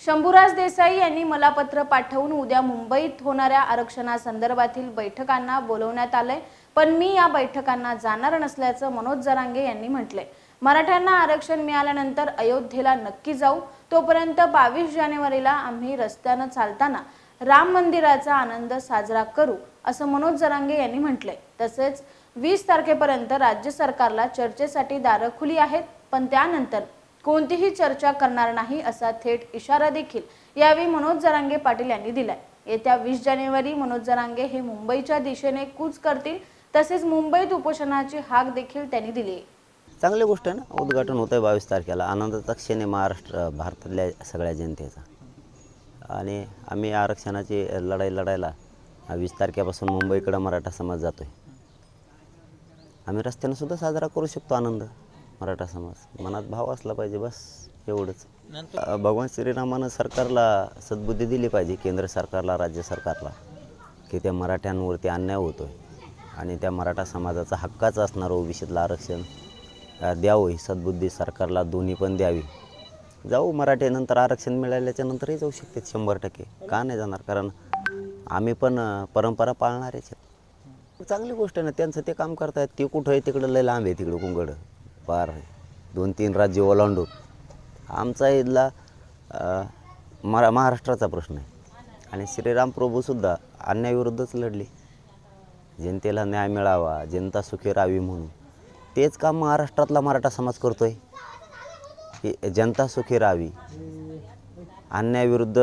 शंभूराज देसाई यांनी मला पत्र पाठवून उद्या मुंबईत होणाऱ्या आरक्षणासंदर्भातील बैठकांना बोलवण्यात आलंय. पण मी या बैठकांना जाणार नसल्याचं मनोज जरांगे यांनी म्हटलंय. मराठ्यांना आरक्षण मिळाल्यानंतर अयोध्येला नक्की जाऊ. तोपर्यंत बावीस जानेवारीला आम्ही रस्त्यानं चालताना राम मंदिराचा आनंद साजरा करू असं मनोज जरांगे यांनी म्हटलंय. तसेच वीस तारखेपर्यंत राज्य सरकारला चर्चेसाठी दारं खुली आहेत. पण त्यानंतर कोणतीही चर्चा करणार नाही असा थेट इशारा देखील यावेळी मनोज जरांगे पाटील यांनी दिलाय. येत्या वीस जानेवारी मनोज जरांगे हे मुंबईच्या दिशेने कूच करतील तसेच मुंबईत उपोषणाची हाक देखील त्यांनी दिली चांगली गोष्ट आहे ना उद्घाटन होतं आहे बावीस तारखेला. आनंदाचा क्षण आहे महाराष्ट्र भारतातल्या सगळ्या जनतेचा. आणि आम्ही आरक्षणाची लढाई लढायला वीस तारखेपासून मुंबईकडं मराठा समाज जातो आहे आम्ही रस्त्यानं सुद्धा साजरा करू शकतो आनंद. मराठा समाज मनात भाव असला पाहिजे बस एवढंच. भगवान श्रीरामानं सरकारला सद्बुद्धी दिली पाहिजे केंद्र सरकारला राज्य सरकारला की त्या मराठ्यांवरती अन्याय होतो आहे आणि त्या मराठा समाजाचा हक्काचं असणारं ओबीसीतलं आरक्षण द्यावं ही सद्बुद्धी सरकारला दोन्ही पण द्यावी. जाऊ मराठीनंतर आरक्षण मिळाल्याच्या नंतरही जाऊ शकते शंभर टक्के. का नाही जाणार? कारण आम्ही पण परंपरा पाळणारेच आहेत. चांगली गोष्ट आहे ना त्यांचं ते काम करतायत ते कुठं आहे तिकडं लय लांब आहे तिकडं कुंगड. पार दोन तीन राज्य ओलांडून. आमचा इथला मरा महाराष्ट्राचा प्रश्न आहे. आणि श्रीराम प्रभूसुद्धा अन्यायाविरुद्धच लढले. जनतेला न्याय मिळावा जनता सुखी राहावी म्हणून. तेच काम महाराष्ट्रातला मराठा समाज करतो आहे की जनता सुखी राहावी. अन्यायाविरुद्ध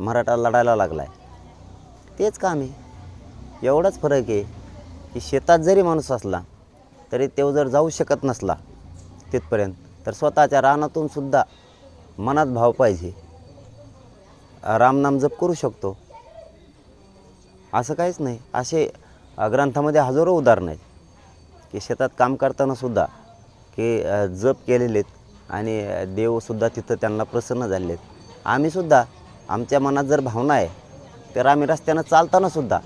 मराठा लढायला लागला आहे तेच काम आहे. एवढाच फरक आहे की शेतात जरी माणूस असला तरी तो जर जाऊ शकत नसला तिथपर्यंत तर स्वतःच्या रानातून सुद्धा मनात भाव पाहिजे. रामनाम जप करू शकतो. असं काहीच नाही. असे ग्रंथामध्ये हजारो उदाहरणं आहेत. की शेतात काम करताना सुद्धा की जप केलेले आहेत आणि देवसुद्धा तिथं त्यांना प्रसन्न झालेले आहेत. आम्हीसुद्धा आमच्या मनात जर भावना आहे तर आम्ही रस्त्यानं चालतानासुद्धा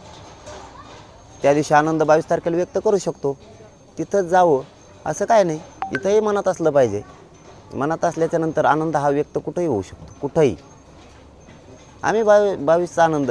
त्या दिवशी आनंद बावीस तारखेला व्यक्त करू शकतो. तिथंच जावं असं काय नाही. इथंही मनात असलं पाहिजे. मनात असल्याच्या नंतर आनंद हा व्यक्त कुठंही होऊ शकतो. कुठंही. आम्ही बावी बावीसचा आनंद